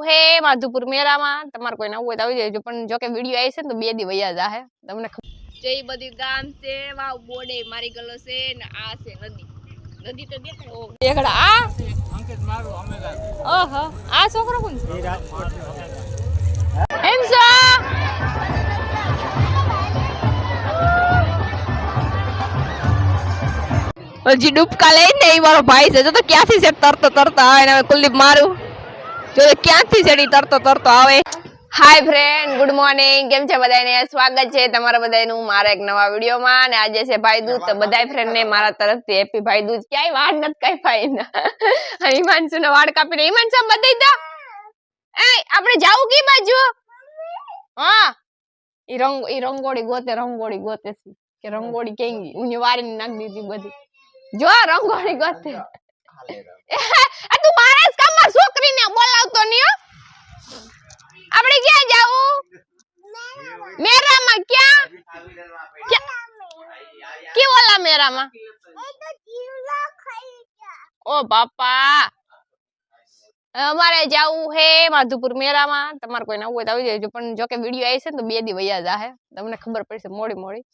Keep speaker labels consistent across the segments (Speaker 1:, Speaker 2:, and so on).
Speaker 1: જવું હે માધુપુર મેળામાં. તમારે કોઈ નવું હોય તો આવી જજો પણ જો કે વીડિયો આવી છે ને તો બે દી વૈયા જાહે. તમને જે બધી ગામ છે વાવ બોડે મારી ગલો છે ને આ છે નદી. નદી તો દેખાય. ઓ એકડા આ?
Speaker 2: અંકિત મારું અમે
Speaker 1: ઓહો આ છોકરો કોણ છે? હજી ડૂબકા લઈને એ મારો ભાઈ છે. જો તો ક્યાંથી છે? તરતો તરતા આવે ને હવે કુલદીપ મારું. જો ક્યાંથી ચડી તરતો તરતો આવે? હાય ફ્રેન્ડ ગુડ મોર્નિંગ કેમ છે બધાને સ્વાગત છે તમારા બધાનું મારા એક નવા વિડીયોમાં. અને આજે છે ભાઈ દૂધ તો બધાય ફ્રેન્ડ ને મારા તરફથી હેપી ભાઈ દૂધ ક્યાંય વાળ નથી કાંઈ ના હિમાંશુ ને વાડ કાપીને હિમાંશુ બતાવી દો. એ આપણે જાવું કી બાજુ? હા. ઈ રંગ, ઈ રંગોળી ગોતે રંગોળી ગોતે છે. કે રંગોળી કેંગી? ઉની વારીને નાખી દીધી બધી. જો, રંગોળી ગોતે. આ તું મારા જ કામમાં છોકરીને બોલાવતો નહીં હો. આપણે ક્યાં જાવું? મેરામાં. ક્યાં? કે ઓલા મેરામાં? ઓ બાપા. અમારે જાવું હે માધુપુર મેળામાં તમારે કોઈ નવું હોય તો આવી જજો. પણ જો કે વીડિયો આવી છે ને તો બે દી વૈયા જાહે. તમને ખબર પડશે મોડી મોડી.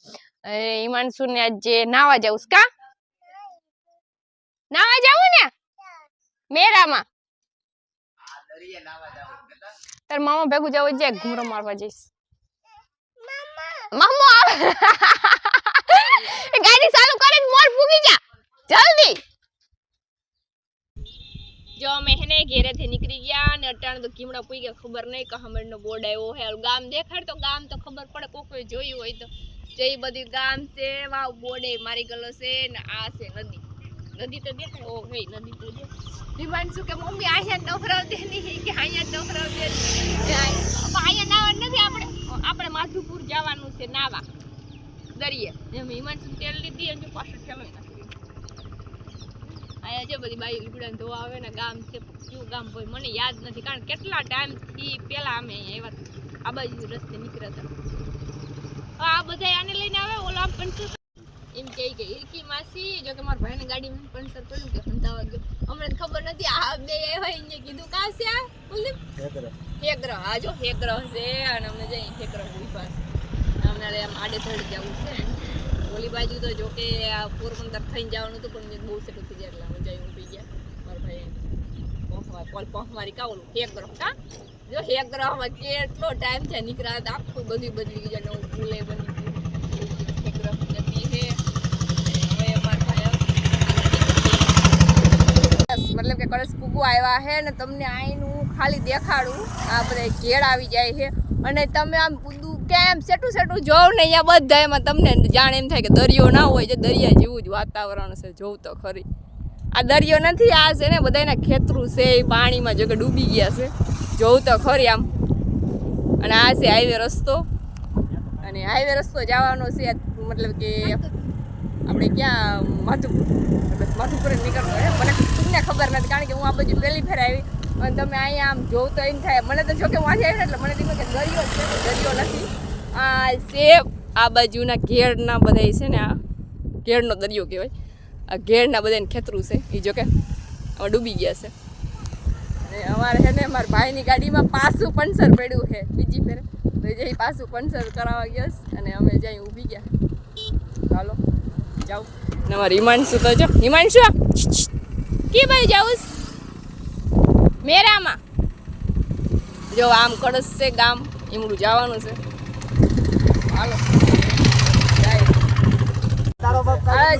Speaker 1: અને હિમાંશુ ને આજે નાવા જાવું છે કા? નાવા જાવું ને? મેરામાં. તાર મામા ભેગું જવું જાય ઘૂમરો મારવા જઈશ. મામો. આવે. ગાડી ચાલુ કરીને મોર ફૂગી જા. જલ્દી. જો અમે હેને ઘેરેથી નીકળી ગયા અને અટાણ તો કીમડા પૂઈ ગયા ખબર નહીં કે હમણાં બોર્ડ આવ્યો હે ગામ દેખાડ તો ગામ તો ખબર પડે કોઈ કોઈ જોયું હોય તો. જે ઈ બધી ગામ છે વાવ બોર્ડે મારી ગલો છે ને આ છે નદી. નદી તો દેખાય, ઓ હે, નદી તો દેખાય. વિમાન શું કે મમ્મી અહીંયા નવરાવતી નહીં. કે અહીંયા નવરાવતી અહીંયા નાવા નથી આપણે? આપણે માધુપુર જવાનું છે નાવા, દરિયે. એમ હિમાંશુ તેલ લીધી, અને પાછળ ઠેલો નાખી અહીંયા છે બધી બાઈ લીબડાને ધોવા આવે ને ગામ છે કયું ગામ હોય, મને યાદ નથી, કારણ કેટલા ટાઈમથી પહેલા અમે અહીંયા આવ્યા. આ બાજુ રસ્તે નીકળ્યા હતા. આ બધા આને લઈને આવે, ઓલા પંચર એમ કહે કે હિરકી માસી જો કે મારા ભાઈને ગાડીમાં પંચર પડ્યું કે હંતાવા ગયો અમને તો ખબર નથી આ બે હોય અહીંયા કીધું કાં છે આ કુલદીપ હેગ્રહ હા જો હેગ્રહ છે અને અમને જઈ હેગ્રહ ઊભા છે અમને આમ આડે ધડ જવું છે ઓલી બાજુ તો જો કે આ પોરબંદર થઈને જવાનું હતું પણ મેં બહુ સેટું થઈ ગયા એટલે અમે જઈ ઊભી ગયા મારા ભાઈ પહોંચવા પોલ પહોંચવારી કા ઓલું હેગ્રહ કા જો હેગ્રહમાં કેટલો ટાઈમ છે નીકળ્યા હતા આખું બધું બદલી ગયું નવું પુલે બની ગયું હેગ્રહ નદી છે હવે અમારા ભાઈ બસ, મતલબ કે કળશ પૂગવા આવ્યા છે ને તમને આઈનું ખાલી દેખાડું. આ બધા ઘેડ આવી જાય છે અને તમે આમ બધું કેમ સેટું સેટું જોવ ને અહીંયા બધા એમાં તમને જાણે એમ થાય કે દરિયો ના હોય જે દરિયા જેવું જ વાતાવરણ છે, જોવું તો ખરી. આ દરિયો નથી, આ છે ને બધાના ખેતરું છે, એ પાણીમાં જો કે ડૂબી ગયા છે. જોવું તો ખરી આમ. અને આ છે હાઈવે રસ્તો. અને હાઈવે રસ્તો જવાનો છે, મતલબ કે આપણે ક્યાં માધુપુર બસ માધુપુર જ હે, મને તમને ખબર નથી કારણ કે હું આ બાજુ પહેલી ફેર આવી. અને તમે અહીંયા આમ જોવ તો એમ થાય. મને તો જો કે હું આજે આવી એટલે મને એમ કે દરિયો છે દરિયો નથી. આ સેબ આ બાજુના ઘેરના બધા છે ને આ ઘેરનો દરિયો કહેવાય. આ ઘેરના બધાને ખેતરું છે એ જો કે આમાં ડૂબી ગયા છે. અને અમારે છે ને મારા ભાઈની ગાડીમાં પાછું પંચર પડ્યું છે બીજી ફેર. તો જઈ પાછું પંચર કરાવવા ગયો અને અમે જઈ ઊભી ગયા. ચાલો જાઉં અમારે હિમાંશુ તો જો હિમાંશુ! કે ભાઈ જાઉં મેરામાં. જો આમ કળશ છે ગામ એમડું જવાનું છે. હાલો.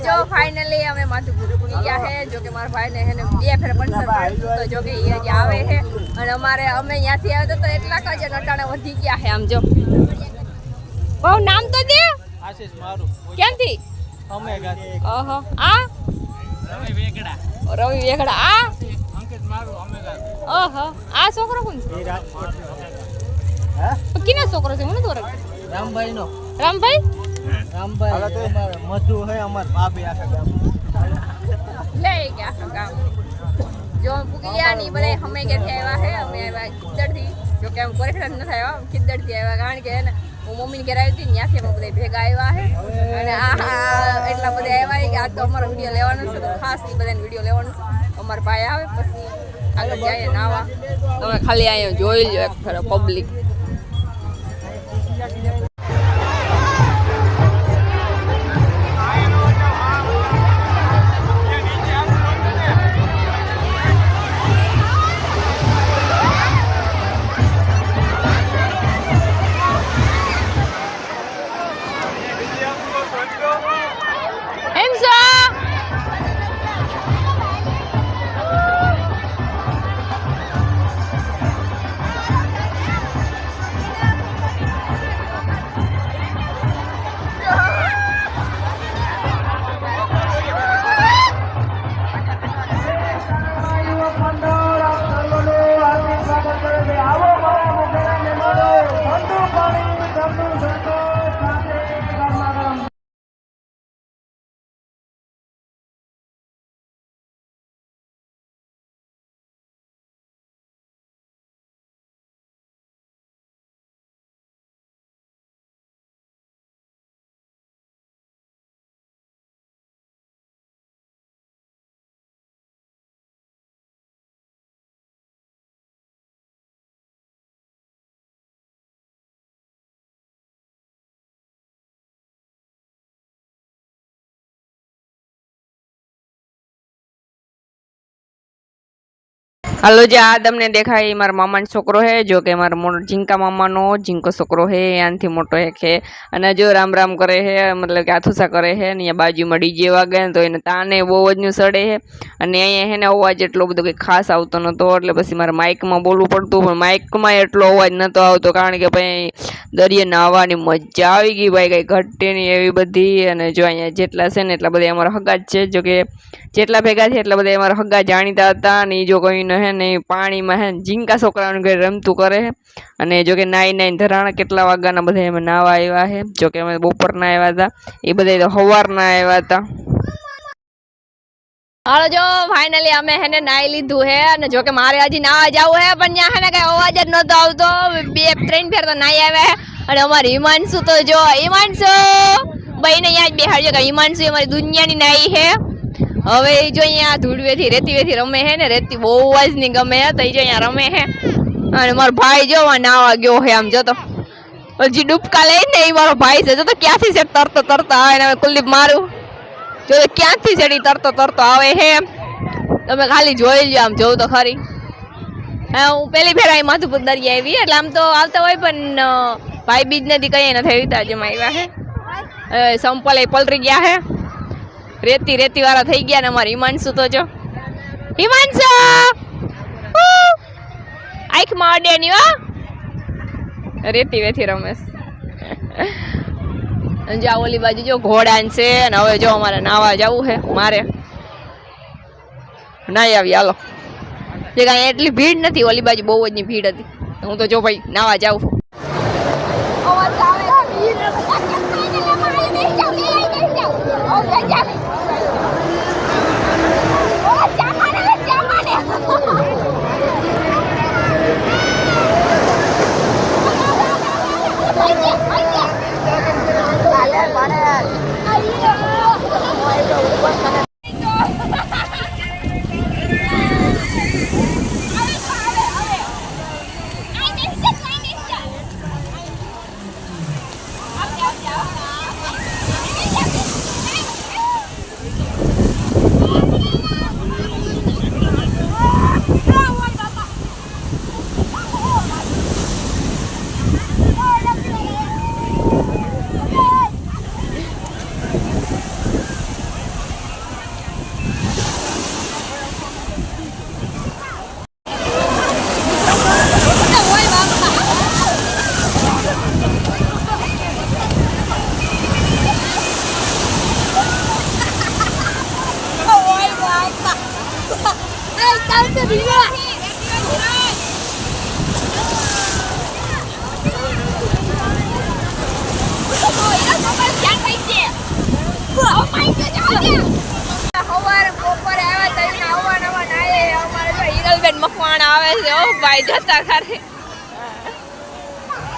Speaker 1: જો ફાઇનલી અમે માથું પૂરી ગયા છે જો કે મારા ભાઈને હે ને બે ફેર પંચર તો જો કે એ હજી આવે છે અને અમારે અમે ત્યાંથી આવે તો એટલા કજ નટાણે વધી ગયા છે આમ જો. બહુ નામ તો દે.
Speaker 2: આશીષ મારું.
Speaker 1: ક્યાંથી
Speaker 2: અમે ગાતી
Speaker 1: ઓહો. આ
Speaker 2: રમે વેગડા.
Speaker 1: રવિ વેગડા આ?
Speaker 2: અંકિત મારું અમે ગાતી
Speaker 1: ઓહો આ છોકરો કોણ છે?
Speaker 2: હે?
Speaker 1: કિને છોકરો છે? મને તો ઓળખ.
Speaker 2: રામભાઈ? નો
Speaker 1: રામભાઈ
Speaker 2: રામભાઈ અમારે મધુ હે અમાર બાપી આખા ગામ
Speaker 1: લે ગયા આખા ગામ જો પૂકી ગયા ની બધા અમે કે આવ્યા હે અમે આવ્યા ખિદ્દરથી જો કે આમ કોરેખડા થાય આવ્યા. ખિદ્દરથી આવ્યા. કારણ કે એને ને હું મમ્મીને ઘરે આવી હતી ને ત્યાંથી અમે બધા ભેગા આવ્યા હે. અને આ એટલા બધા આવ્યા કે આ તો અમારો વીડિયો લેવાનો છે. તો ખાસ એ બધાને વીડિયો લેવાનો છે. અમારા ભાઈ આવે, પછી આગળ જાય નાવા. તમે ખાલી અહીંયા જોઈ લો એક ફેરો પબ્લિક હાલો જે આ તમને દેખાય એ મારા મામાનો છોકરો હે, જો કે મારા મોટો ઝીંકા મામાનો ઝીંકો છોકરો હે આનથી મોટો હે. છે અને જો રામ રામ કરે હે, મતલબ કે આથુસા કરે હે અને અહીંયા બાજુમાં ડીજે વાગે તો એને તાને બહુ જ સડે હે. અને અહીંયા હે અવાજ એટલો બધો કંઈ ખાસ આવતો નહોતો એટલે પછી મારે માઇકમાં બોલવું પડતું, પણ માઇકમાં એટલો અવાજ નહોતો આવતો, કારણ કે ભાઈ દરિયે નાહવાની મજા આવી ગઈ ભાઈ, કંઈ ઘટે નહીં એવી બધી. અને જો અહીંયા જેટલા છે ને એટલા બધા અમારા હગા જ છે, જો કે જેટલા ભેગા છે એટલા બધા અમારા હગા જાણીતા હતા અને એ જો કોઈને હે ને પાણીમાં હે જીંકા છોકરાઓને ઘરે રમતું કરે છે અને જો કે નાઈ નાઈ ધરાણા કેટલા વાગ્યાના બધા એમાં નાવા આવ્યા છે જો કે અમે બપોરના આવ્યા હતા. એ બધા તો સવારના આવ્યા હતા. હાલો જો ફાઇનલી અમે હેને નાઈ લીધું હે અને જો કે મારે હજી નાવા જવું હે, પણ ત્યાં હેને કઈ અવાજ જ નતો આવતો. બે ત્રણ ફેર તો નાઈ આવ્યા અને અમારી હિમાંશુ તો જો, હિમાંશુ! ભાઈ ને અહીંયા જ બેહાડજો કે હિમાંશુ અમારી દુનિયાની નાઈ હે. હવે એ જો અહીંયા ધૂળવેથી, રેતીવેથી રમે હે ને, રેતી બહુ જ નહીં ગમે હે, તો એ જો અહીંયા રમે હે. અને મારો ભાઈ જો નાવા ગયો હે, આમ જતો હજી ડૂબકા લઈને એ મારો ભાઈ છે. જો તો ક્યાંથી છે, તરતો તરતો આવે ને, હવે કુલદીપ મારું. જો તો ક્યાંથી એ તરતો તરતો આવે હે. તમે ખાલી જોઈ લો આમ જોઉં તો ખરી. હા, હું પેલી ફેર અહીં માધુપુર દરિયા આવી, એટલે આમ તો આવતા હોય, પણ ભાઈ બીજ નથી કંઈ નથી આવી તાજમાં આવ્યા હવે સંપલ એ પલરી ગયા હે. રેતી રેતી વાળા થઈ ગયા ને અમારે હિમાંશુ તો જો. હિમાંશુ! આંખમાં અડે ની હો. રેતી વેથી રમેશ. જો ઓલી બાજુ જો ઘોડા છે અને હવે જો અમારે નાવા જવું છે મારે. નાઈ આવી, હાલો. જે કાંઈ એટલી ભીડ નથી, ઓલી બાજુ બહુ જ ની ભીડ હતી. હું તો જો ભાઈ નાવા જાઉં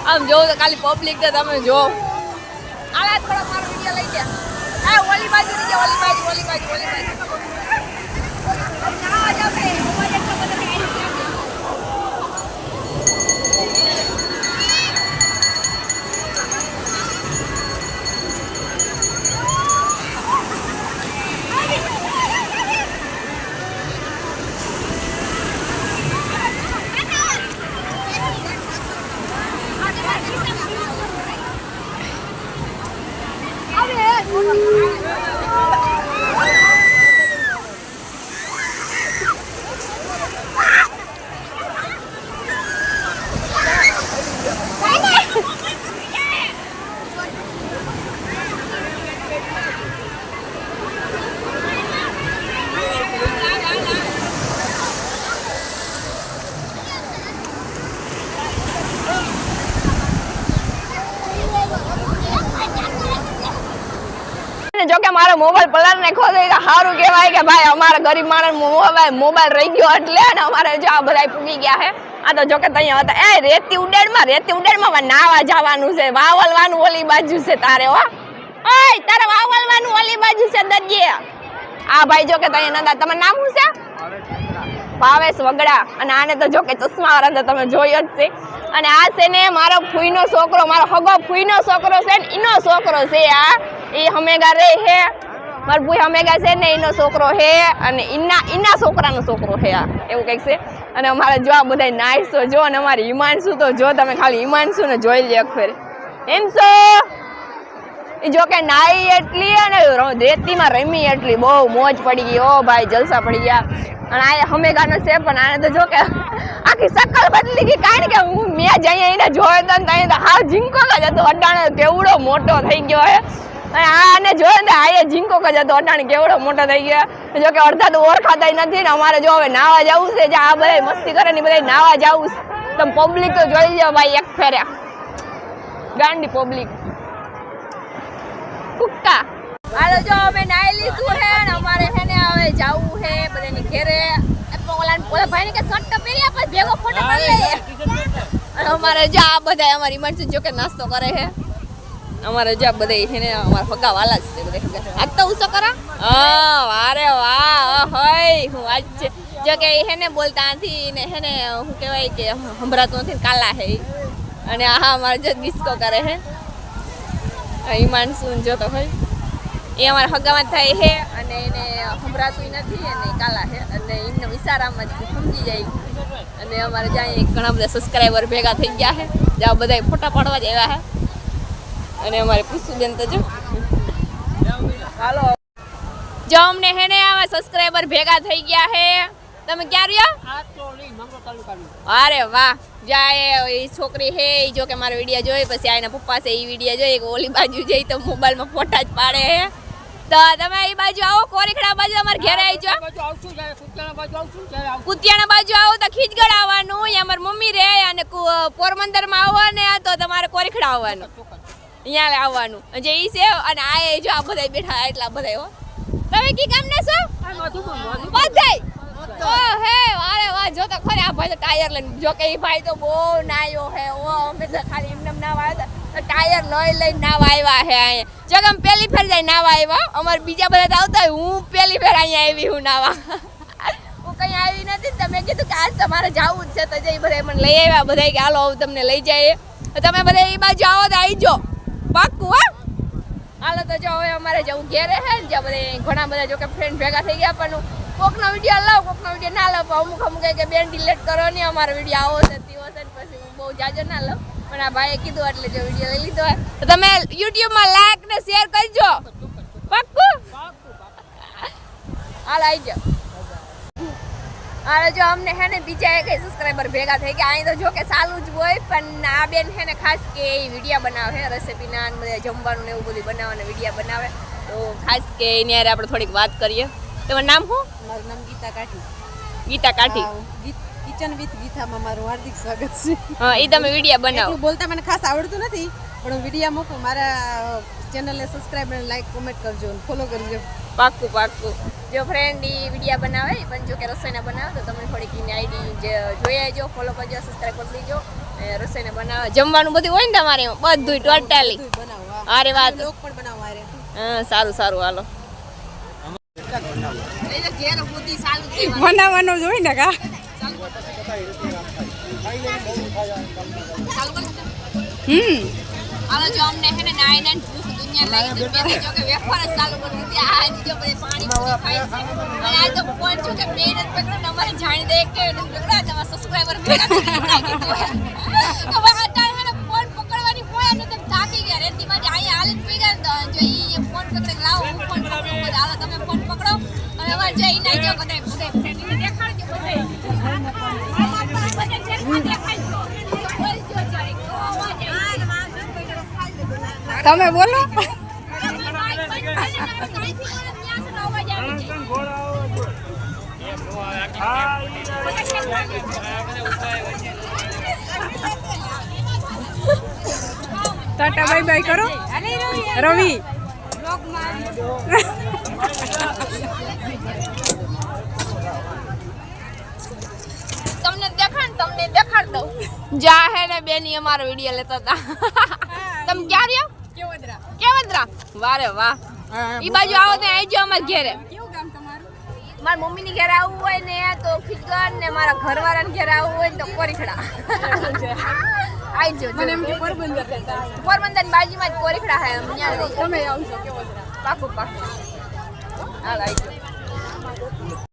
Speaker 1: આમ જોઉં તો ખાલી પબ્લિક તો તમે જો આલા, થોડો મારો વિડિયો લઈ ગયા હા, ઓલી બાજુ ગયા ઓલી બાજુ ઓલી બાજુ ઓલી બાજુ. ને જોકે મારો મોબાઈલ પલર નાખ્યો તો સારું કહેવાય કે ભાઈ, અમારા ગરીબ માણસ મોબાઈલ મોબાઈલ રહી ગયો એટલે ને અમારે જો આ બધા પૂગી ગયા હે. આ તો જોકે ત્યાં હતા. એ, રેતી ઉડેડમાં રેતી ઉડેડમાં નાવા જવાનું છે. વાવલવાનું ઓલી બાજુ છે તારે, હો. ઓય, તારે વાવલવાનું ઓલી બાજુ છે દજ્જે આ ભાઈ જો કે ત્યાં નતા. તમારું નામ શું છે? ભાવેશ વગડા. અને આને તો જો કે ચશ્મા વાળા તો તમે જોયો જ છે. અને આ છે ને મારો ફૂઈનો છોકરો. મારો હગો ફૂઈનો છોકરો છે ને એનો છોકરો છે આ. એ હમેગા રે હે. મારો ફૂઈ હમેગા છે ને એનો છોકરો હે અને એના એના છોકરાનો છોકરો હે આ, એવું કંઈક છે. અને અમારે જો આ બધા નાઈસ જો અને અમારી હિમાંશુ તો જો તમે ખાલી હિમાંશુ ને જોઈ લે ફેર એમ છો? એ જો કે નાઈ એટલી અને રેતીમાં રમી એટલી, બહુ મોજ પડી ગઈ, ઓ ભાઈ જલસા પડી ગયા. અને આ હમેગાનો છે, પણ આને તો જો કે આખી સકલ બદલી ગઈ, કારણ કે હું મેં જ અહીંયા એને જોયો તો ને તો અહીંયા તો હાવ ઝીંકો જ હતો. અટાણે કેવડો મોટો થઈ ગયો હે. આને જોયો ને આ જીંકો જ હતો અટાણે કેવડો મોટો થઈ ગયો. જો કે અડધા તો ઓળખાતા નથી ને અમારે જો હવે નાવા જવું છે, જે આ બધા મસ્તી કરે ને બધા નાવા જવું છે. તમે પબ્લિક તો જોઈ લો ભાઈ એક ફેરે. ગાંડી પબ્લિક કુક્કા હાલો, જો અમે નાઈ લીધું હે ને અમારે હે ને હવે જાવું હે બધાની ઘેરે. ઓલા ભાઈને કે શર્ટ તો પહેરી આપે ભેગો ફોટો પાડી લઈએ. અમારે જો આ બધા અમારી મરજી જો કે નાસ્તો કરે છે અમારે જ્યાં બધે છે ને, અમારા ફગા વાલા જ છે બધે. આજ તો ઉસો કરો? હા, વારે વાહ હોય હું આજ છે. જો કે હે ને બોલતા નથી ને હે ને શું કહેવાય કે સંભળાતું નથી કાલા હે અને આ અમારે જો ડિસ્કો કરે છે. એ માણસું જોતો હોય. એ અમારા હગામાં થાય છે અને એને સંભળાતું નથી અને કાલા છે. અને એમને ઇશારામાં જ સમજી જાય. અને અમારે જ્યાં ઘણા બધા સબસ્ક્રાઈબર ભેગા થઈ ગયા છે જ્યાં બધા ફોટા પાડવા જ આવ્યા છે. અને અમારે પુષ્પુબેન તો જો. હાલો. જો અમને હે ને આવા સબસ્ક્રાઈબર ભેગા થઈ ગયા હે. તમે ક્યાં રહ્યા? અરે વાહ. જાય એ છોકરી હે એ જો કે મારો વીડિયો જોઈ પછી આ પપ્પા છે એ વીડિયો જોઈ ઓલી બાજુ જઈ તો મોબાઈલમાં ફોટા જ પાડે હે. તો તમે એ બાજુ આવો કોરીખડા બાજુ અમારે ઘરે આવી જાઓ કુતિયાણા બાજુ આવો તો ખીચગઢ આવવાનું અમારી મમ્મી રહે અને પોરબંદરમાં આવો ને તો તમારે કોરીખડા આવવાનું. અહીંયા આવવાનું. જે ઈ છે અને આ એ જો આ બધા બેઠા એટલા બધા હો. તમે કી કામ ને છો? બધાય. ઓ હે, વારે વાહ જો તો ખરે આ ભાઈ તો ટાયર લઈને, જો કે ઈ ભાઈ તો બહુ નાયો હે. ઓ, અમે તો ખાલી એમને એમ નાવા આવ્યા તો ટાયર લઈ લઈને નાવા આવ્યા હે અહીંયા. જો કે પહેલી ફેર જાય નાવા આવ્યા અમારે બીજા બધા તો આવતા હોય, હું પહેલી ફેર અહીંયા આવી હું નાવા. હું કંઈ આવી નથી તમે કીધું કે આજ તમારે જવું જ છે તો જઈ બધા મને લઈ આવ્યા બધા કે હાલો તમને લઈ જાય તમે બધા એ બાજુ આવો તો આવી જાઓ. પાક્કું હા. હાલો તો જો હવે અમારે જવું ઘેરે હે ને જ્યાં બધા ઘણા બધા જો કે ફ્રેન્ડ ભેગા થઈ ગયા પણ કોકનો વીડિયો લાવ કોકનો વીડિયો ના લાવ અમુક અમુક કે બેન ડિલેટ કરો ને અમારો વીડિયો આવો છે તેવો છે ને પછી હું બહુ જાજો ના લઉં. પણ આ ભાઈએ કીધું એટલે જો વીડિયો લઈ લીધો હોય તો તમે યુટ્યુબમાં લાઈક ને શેર કરજો. પાક્કું? હાલ આવી જાઓ. અરે જો અમને હે ને બીજા એક સબસ્ક્રાઈબર ભેગા થઈ ગયા અહીં તો જો કે સારું જ હોય પણ આ બેન હે ને ખાસ કે વિડીયા બનાવે રેસીપીના બધા જમવાનું ને એવું બધું બનાવે વિડીયા બનાવે. તો ખાસ કે એની યારે આપણે થોડીક વાત કરીએ. તમારું નામ શું?
Speaker 3: મારું નામ ગીતા કાઠી.
Speaker 1: ગીતા કાઠી.
Speaker 3: કિચન વિથ ગીતામાં મારું હાર્દિક સ્વાગત છે.
Speaker 1: હા એ તમે વિડીયા બનાવો.
Speaker 3: બોલતા મને ખાસ આવડતું નથી પણ હું વિડીયા મૂકું મારા ચેનલને સબસ્ક્રાઈબ અને લાઈક કોમેન્ટ કરજો ફોલો કરજો.
Speaker 1: પાક્કું પાક્કું. જો ફ્રેન્ડ એ વિડીયા બનાવે પણ જો કે રસોઈના બનાવે તો તમે થોડીક એની આઈડી જે જોઈ આવજો ફોલો કરજો સબસ્ક્રાઈબ કરી લેજો રસોઈને રસોઈના બનાવે. જમવાનું બધું હોય ને તમારે બધું ટોટલી. અરે વાત હા સારું સારું હાલો.
Speaker 3: બનાવવાનો જોઈ ને કા? હમ.
Speaker 1: હાલો જો અમને હે ને નાઈ નાઈ ફોન પકડો લાવો ફોન પકડું તમે ફોન પકડો. અને અમારે જઈ નાઈ જો બધા
Speaker 3: તમે બોલો. ટાટા બાય બાય કરો. રવિ.
Speaker 1: તમને દેખાડ તમને દેખાડ દઉં. જા હે ને બેની અમારો વીડિયો લેતા હતા તમે ક્યાં રહ્યો
Speaker 3: કેવદરા
Speaker 1: કેવંદરા વારે વાહ. ઈ બાજુ આવો તો આવજો અમારા ઘેરે.
Speaker 3: કેવું ગામ તમારું?
Speaker 1: મારા મમ્મી ની ઘરે આવવું હોય ને તો ખીચગન ને મારા ઘરવાળા ને ઘરે આવવું હોય ને તો કોરીખડા. આવજો
Speaker 3: મને એમ કે પોરબંદર
Speaker 1: પોરબંદરની બાજુમાં જ કોરીખડા હે અહીંયા
Speaker 3: તમે આવજો. કેવો
Speaker 1: પાકું પાકું. હાલ આવજો